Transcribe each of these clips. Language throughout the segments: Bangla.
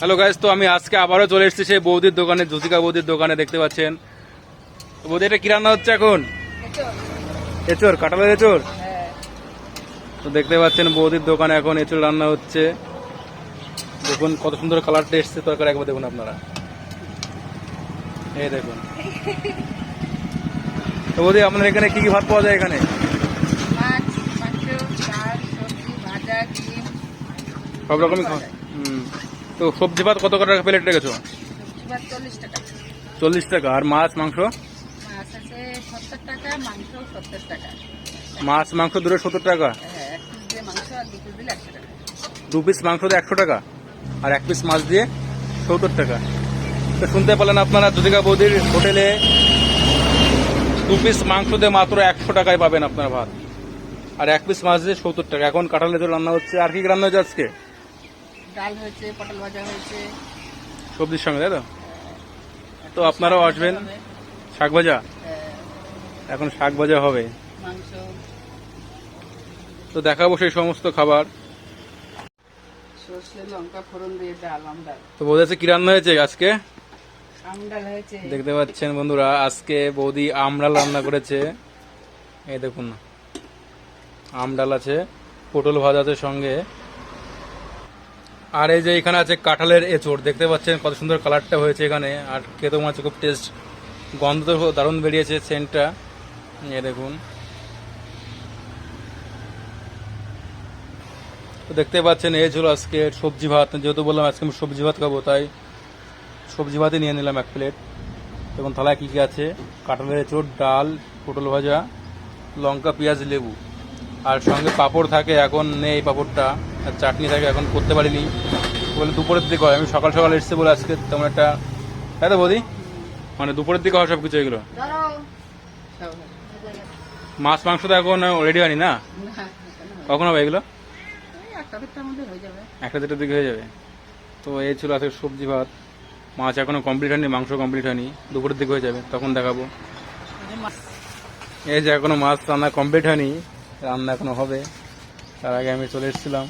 হ্যালো গাইজ তো আমি আজকে আবারও চলে এসেছি সেই বৌদির দোকানে জ্যোতিকা বৌদির দোকানে দেখতে পাচ্ছেন। বৌদি এটা কি রান্না হচ্ছে এখন? এচোর কাঁঠালের এচোর তো দেখতে পাচ্ছেন বৌদির দোকানে এখন এচোর রান্না হচ্ছে। দেখুন কত সুন্দর কালারটা এসছে তরকারি একবার দেখুন আপনারা। এই দেখুন। তো বৌদি আপনার এখানে কি কি ভাত পাওয়া যায় এখানে? সব রকমই খাওয়া হুম। তো সবজি ভাত কত টাকা প্লেট রেখেছো? চল্লিশ টাকা। আর মাছ মাংস? মাছ আছে সত্তর টাকা মাংস দুটো সত্তর টাকা? হ্যাঁ দু পিস মাংস দিয়ে একশো টাকা? আর এক পিস মাছ দিয়ে সত্তর টাকা। তো শুনতে পেলেন আপনারা জ্যোতিকা বৌদির হোটেলে দু পিস মাংস দিয়ে মাত্র একশো টাকায় পাবেন আপনার ভাত। আর এক পিস মাছ দিয়ে সত্তর টাকা। এখন কাঁঠালে তো রান্না হচ্ছে। আর কি কি রান্না হচ্ছে আজকে? ডাল হয়েছে পটল ভাজা হয়েছে। সবজির সঙ্গে তাই তো? তো আপনারাও আসবেন? শাক ভাজা? হ্যাঁ, এখন শাক ভাজা হবে। মাংস। তো দেখাবো সেই সমস্ত খাবার। তো বৌদি কি রান্না হয়েছে আজকে? দেখতে পাচ্ছেন বন্ধুরা আজকে বৌদি আমডাল রান্না করেছে। এই দেখুন আমডাল আছে পটল ভাজা আছে সঙ্গে। আর এই যে এখানে আছে কাঁঠালের এঁচড়, দেখতে পাচ্ছেন কত সুন্দর কালারটা হয়েছে এখানে। আর মনে হচ্ছে খুব টেস্ট গন্ধ তো দারুণ বেরিয়েছে সেন্টটা এই দেখুন। তো দেখতে পাচ্ছেন, এই ছিল আজকে সবজি ভাত। যেহেতু বললাম আজকে আমি সবজি ভাত খাব, তাই সবজি ভাতই নিয়ে নিলাম এক প্লেট এবং থালায় কী কী আছে? কাঁঠালের চোট ডাল, পটল ভাজা, লঙ্কা, পেঁয়াজ, লেবু। আর সঙ্গে পাঁপড় থাকে, এখন নেই পাঁপড়টা। আর চাটনি থাকে এখন করতে পারিনি। বলে দুপুরের দিকে হয়। আমি সকাল সকাল এসেছি বলে আজকে তেমন একটা তাই তো বৌদি? মানে দুপুরের দিকে হয় সব কিছু এগুলো? মাছ, মাংস তো এখন রেডি হয়নি না? হয়। কখন হবে এগুলো? একটা হয়ে দেড়টার দিকে হয়ে যাবে। তো এই ছিল আজকে সবজি ভাত। মাছ এখনও কমপ্লিট হয়নি, মাংস কমপ্লিট হয়নি। দুপুরের দিকে হয়ে যাবে, তখন দেখাবো। এই যে মা- এই যে এখনও মাছ রান্না কমপ্লিট হয়নি, রান্না এখনও হবে। তার আগে আমি চলে এসেছিলাম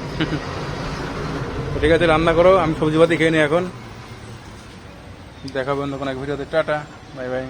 তো ঠিক আছে, রান্না করো, আমি সবজি ভাতি খেয়ে নিই এখন। দেখাবো অন্য কোনো এক ভিডিওতে, টাটা, বাই বাই।